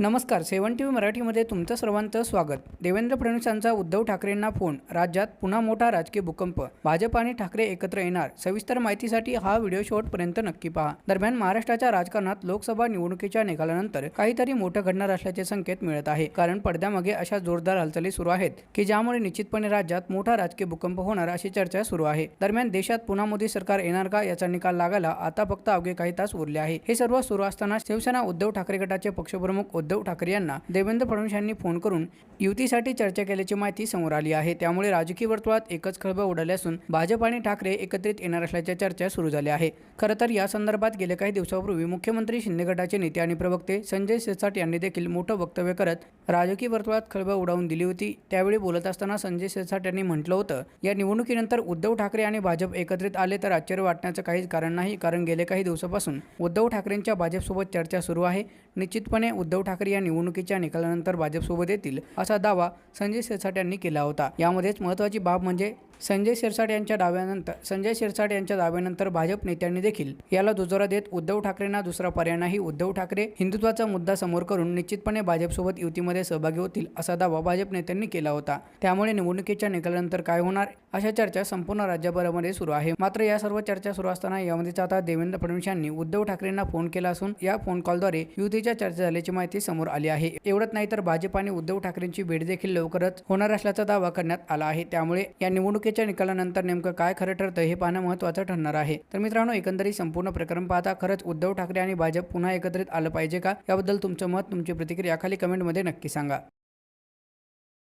नमस्कार सेवन T V मराठीमध्ये तुमचं सर्वांचं स्वागत. देवेंद्र फडणवीसांचा उद्धव ठाकरेंना फोन राज्यात पुन्हा मोठा राजकीय भूकंप. भाजप आणि ठाकरे एकत्र येणार. सविस्तर माहितीसाठी हा व्हिडिओ शेवटपर्यंत नक्की पहा. दरम्यान महाराष्ट्राच्या राजकारणात लोकसभा निवडणुकीच्या निकालानंतर काहीतरी मोठं घडणार असल्याचे संकेत मिळत आहे. कारण पडद्यामागे अशा जोरदार हालचाली सुरू आहेत की ज्यामुळे निश्चितपणे राज्यात मोठा राजकीय भूकंप होणार अशी चर्चा सुरू आहे. दरम्यान देशात पुन्हा मोदी सरकार येणार का याचा निकाल लागायला आता फक्त अवघे काही तास उरले आहे. हे सर्व सुरू असताना शिवसेना उद्धव ठाकरे गटाचे पक्षप्रमुख उद्धव ठाकरे यांना देवेंद्र फडणवीस यांनी फोन करून युतीसाठी चर्चा केल्याची माहिती समोर आली आहे. त्यामुळे राजकीय वर्तुळात एकच खळबळ उडाली असून भाजप आणि ठाकरे एकत्रित येणार असल्याच्या चर्चा सुरू झाल्या आहे खरं तर या संदर्भात गेल्या काही दिवसापूर्वी मुख्यमंत्री शिंदे गटाचे नेते आणि प्रवक्ते संजय सिरसाट यांनी देखील मोठं वक्तव्य करत राजकीय वर्तुळात खळबळ उडावून दिली होती. त्यावेळी बोलत असताना संजय सिरसाट यांनी म्हटलं होतं या निवडणुकीनंतर उद्धव ठाकरे आणि भाजप एकत्रित आले तर आश्चर्य वाटण्याचं काहीच कारण नाही. कारण गेले काही दिवसापासून उद्धव ठाकरेंच्या भाजपसोबत चर्चा सुरू आहे. निश्चितपणे उद्धव ठाकरे या निवडणुकीच्या निकालानंतर भाजपसोबत येतील असा दावा संजय सेसाट यांनी केला होता. यामध्येच महत्त्वाची बाब म्हणजे संजय शिरसाट यांच्या दाव्यानंतर संजय शिरसाट यांच्या दाव्यानंतर भाजप नेत्यांनी देखील याला दुजोरा देत उद्धव ठाकरेंना दुसरा पर्याय नाही. उद्धव ठाकरे हिंदुत्वाचा मुद्दा समोर करून निश्चितपणे भाजपसोबत युतीमध्ये सहभागी होतील असा दावा भाजप नेत्यांनी केला होता. त्यामुळे निवडणुकीच्या निकालानंतर काय होणार? अशा चर्चा संपूर्ण राज्यभरामध्ये सुरू आहे. मात्र या सर्व चर्चा सुरू असताना यामध्येच आता देवेंद्र फडणवीस यांनी उद्धव ठाकरेंना फोन केला असून या फोन कॉलद्वारे युतीच्या चर्चा झाल्याची माहिती समोर आली आहे. एवढंच नाही तर भाजप आणि उद्धव ठाकरेंची भेट देखील लवकरच होणार असल्याचा दावा करण्यात आला आहे. त्यामुळे या पालिकेच्या निकालानंतर नेमकं काय खरं ठरतं हे पाहणं महत्त्वाचं ठरणार आहे. तर मित्रांनो एकंदरीत संपूर्ण प्रकरण पाहता खरंच उद्धव ठाकरे आणि भाजप पुन्हा एकत्रित आलं पाहिजे का? याबद्दल तुमचं मत तुमची प्रतिक्रिया खाली कमेंटमध्ये नक्की सांगा.